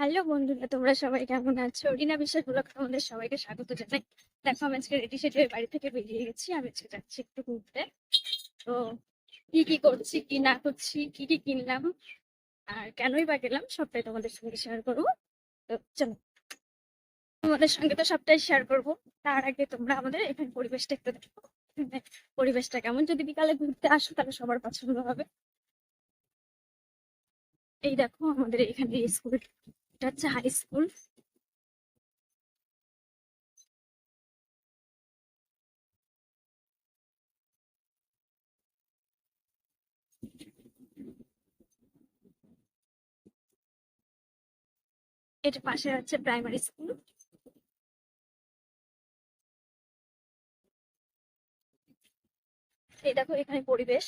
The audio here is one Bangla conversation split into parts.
হ্যালো বন্ধুরা, তোমরা সবাই কেমন আছো? রিনা বিশ্বাস ব্লগ তোমাদের সবাইকে স্বাগত জানাই। দেখো, আমি আজকে রেডি হয়ে বাড়ি থেকে বেরিয়ে গেছি। আমি আজকে যাচ্ছি একটু ঘুরতে। তো কি কি করছি, কি না করছি, কি কি কিনলাম, আর কেনই বা গেলাম, সবটাই তোমাদের সঙ্গে শেয়ার করব। তো চলো, তোমাদের সঙ্গে তো সবটাই শেয়ার করব। তার আগে তোমরা আমাদের এখানে পরিবেশটা একটু দেখো। পরিবেশটা কেমন? যদি বিকালে ঘুরতে আসো, তাহলে সবার পছন্দ হবে। এই দেখো, আমাদের এখানে স্কুল এটা হচ্ছে হাই স্কুল এটা পাশে হচ্ছে প্রাইমারি স্কুল এই দেখো এখানে পরিবেশ।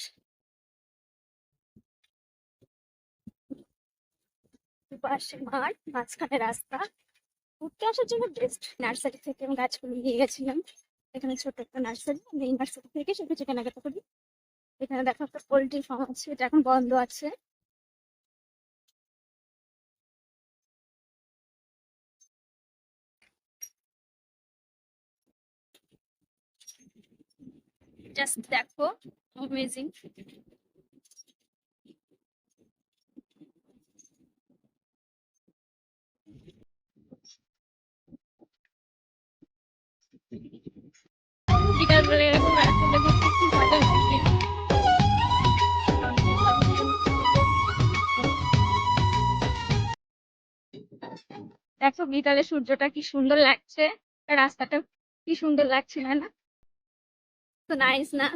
পাশে মাঠ, মাঝখানে রাস্তা। ঘুরতে আসার জন্য বেস্ট নার্সারি থেকে আমি গাছগুলো নিয়ে গেছিলাম। এখানে ছোট একটা নার্সারি আমি এই নার্সারি থেকে সব কিছু কেনাকাটা করি এখানে দেখো একটা পোল্ট্রি ফার্ম আছে, এটা এখন বন্ধ আছে। জাস্ট দেখো অ্যামেজিং দেখো বিকালে সূর্যটা কি সুন্দর লাগছে? রাস্তাটা কি সুন্দর লাগছে না না? তো নাইস না?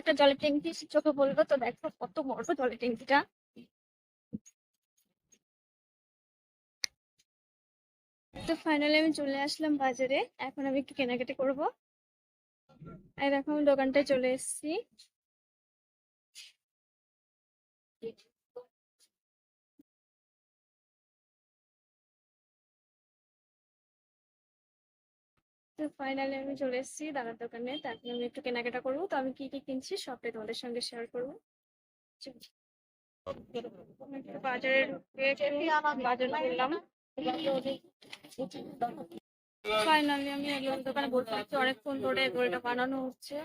একটা জলের ট্যাঙ্কি চোখে পড়ল, তো দেখো কত বড় জলের ট্যাঙ্কিটা। তো ফাইনালি আমি চলে আসলাম বাজারে, এখন আমি একটু কেনাকাটি করব। এই দেখো দোকানটায় চলে এসেছি। তো ফাইনালি আমি চলে এসেছি দাদার দোকানে। তারপরে আমি একটু কেনাকাটা করব। তো আমি কি কি কিনছি সবটাই তোমাদের সঙ্গে শেয়ার করব। ফাইনালি আমি দোকানে বলতে পারছি অনেকক্ষণ ধরে বানানো হচ্ছে।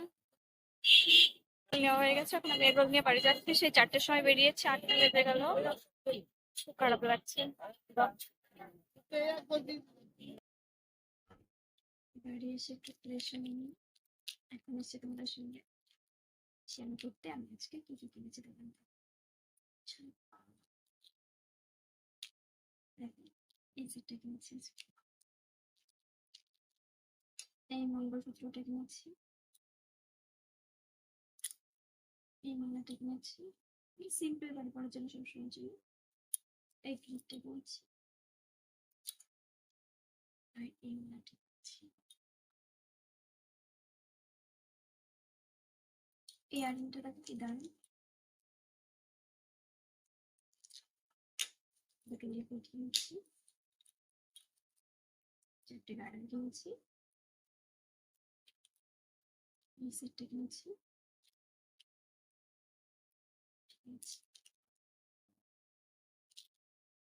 নেওয়া হয়ে গেছে। এখন আমি নিয়ে যাচ্ছি। সেই চারটের সময় বেরিয়েছে। আটটা বেজে গেল। খারাপ লাগছে। বাড়ি এসে একটু হয়নি এখন এসে তোমাদের সঙ্গে শেয়ার করতে আমি আজকে কি কি কিনেছি দোকান থেকে। চলো। দেখো, এই সেটটা কিনেছি। এই মঙ্গলসূত্রটা কিনেছি এই মালাটা কিনেছি এই সিম্পল বাড়ি পড়ার জন্য সবসময় জন্য এই ক্লিপটা কিনেছি আর এই মালাটা কিনেছি ইয়ারিংটা দেখো কি দারুণ? দুটো চারটে গার্ডেন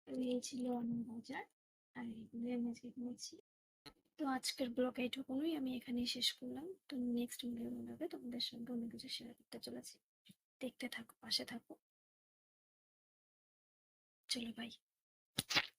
এই ছিল আমার বাজার আর এগুলো আমি আজকে কিনেছি। তো আজকের ব্লগ এইটুকুনই, আমি এখানেই শেষ করলাম। তো নেক্সট ভিডিও বানাবে তোমাদের সঙ্গে অন্য কিছু শেয়ার করতে চলেছি। দেখতে থাকো, পাশে থাকো। চলো বাই